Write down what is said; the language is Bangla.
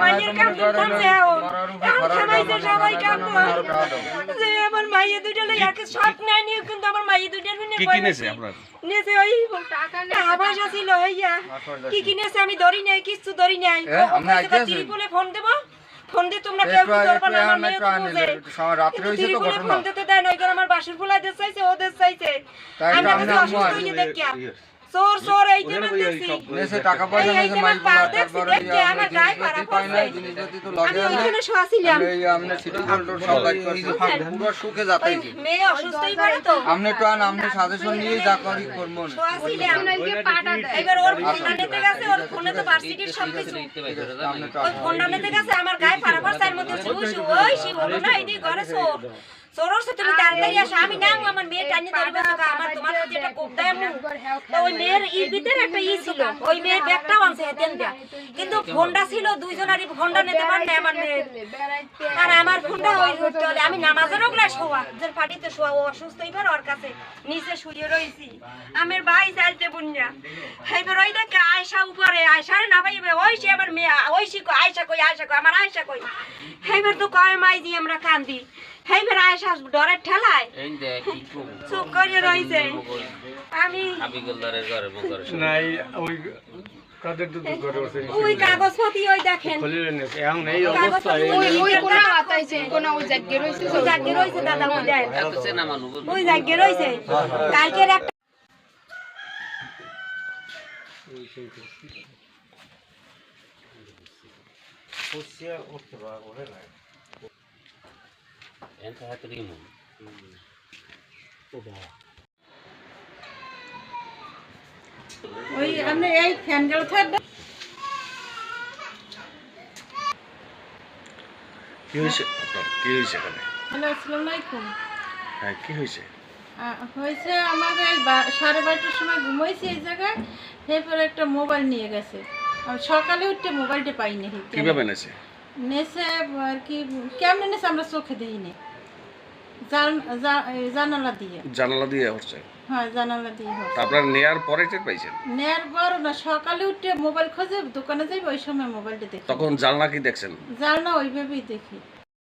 এখন। এখন খামাইছে সবাই যে আমার মাইয়ে দুইটা লই একে সব নাই নিয়ে কিন্তু আমার মাইয়ে দুইটার বিনে কি কিনেছে আপনার? নেছে ওই ছিল হইয়া কি কিনেছে আমি ধরি নাই কিছু ধরি নাই। আমরা ফোন দেবো। ফোন দিয়ে তোমরা কেউ না আমার মেয়ে বুঝে রাত্রে হয়েছে তো ঘটনা। ফোন দিতে ওই করে আমার বাসুর ফুলাই দিতে চাইছে। ওদের চাইছে অসুস্থ দেখিয়া। চোর চোর এই যে দেখছি। নেছে টাকা পয়সা নেছে যে মাইক আমার বলা পা তারপরে দেখছি, আমার গায়ে নাই পড়ছে। আমি আছে। শোয়াছিলাম এই আমনে সিটি কন্ট্রোল সব লাইট করছে। পুরো সুখে ওই যাতাইছি মেয়ে অসুস্থই পড়ে তো। আমনে তো আন আমনে সাজেশন নিয়ে যা করি করব না। শোয়াছিলাম এবার ওর ফোনটা নিতে গেছে ওর ফোনে তো ভার্সিটির সব কিছু ওই ফোনটা নিতে গেছে আমার গায়ে পাড়া পড়ছে এর মধ্যে শুই শুই ওই শি বলো না এই ঘরে চোর চোর তুমি তাড়াতাড়ি আসো আমি নাম আমার মেয়ে টানি ধরবে আমার তোমার প্রতি একটা কোপ দেয় তো ওই মেয়ের ইর ভিতরে একটা ই ছিল। ওই মেয়ের ব্যাগটাও আনছে হেতেন দেয়া কিন্তু ফোনটা ছিল দুইজনারই ফোনটা নিতে পারে আমার মেয়ের। আর আমার ফোনটা ওই ধরতে হলে আমি নামাজের ওগুলা শোয়া ও অসুস্থ এবার ওর কাছে নিচে শুয়ে রয়েছি আমার ভাই চাইতে বুনিয়া। এবার ওই দেখে আয়সা উপরে আয়সার না ভাই ওই সে আমার মেয়ে ওই সে কই আয়সা কই আয়সা কই আমার আয়সা কই। এবার তো কয় মাই দিয়ে আমরা কান্দি। এবার আয়সা ডরের ঠেলায়। চুপ করে রয়েছে আমি হাবিগুল্লারের ঘরে বকর নাই ওই কাদের দুধ করে ওই ওই দেখেন। খুলিলেন এখন এই অবস্থা এই ওই ওই কোনা হাতাইছে কোনা ওই রইছে ওই রয়েছে দাদা ওই দেখ। এত চেনা মানুষ। ওই কালকের একটা এনটা হাত রিমন ওই এই থাকবে কি হয়েছে? আপনার কি হয়েছে এখানে? হ্যালো আসসালামু আলাইকুম। হ্যাঁ কি হয়েছে? হয়েছে আমাকে এই সাড়ে বারোটার সময় ঘুমাইছি এই জায়গায় এরপরে একটা মোবাইল নিয়ে গেছে। সকালে উঠতে মোবাইলটা পাইনি। কীভাবে নেছে? নেছে আর কি কেমন নেছে আমরা চোখে দেখিনি জানালা দিয়ে। জানালা দিয়ে হচ্ছে? হ্যাঁ জানালা দিয়ে আপনার নেয়ার পরে টের পাইছেন? নেয়ার পর না সকালে উঠে মোবাইল খোঁজে দোকানে যাই ওই সময় মোবাইলটা দেখি। তখন জানলা কি দেখছেন? জানলা ওইভাবেই দেখি।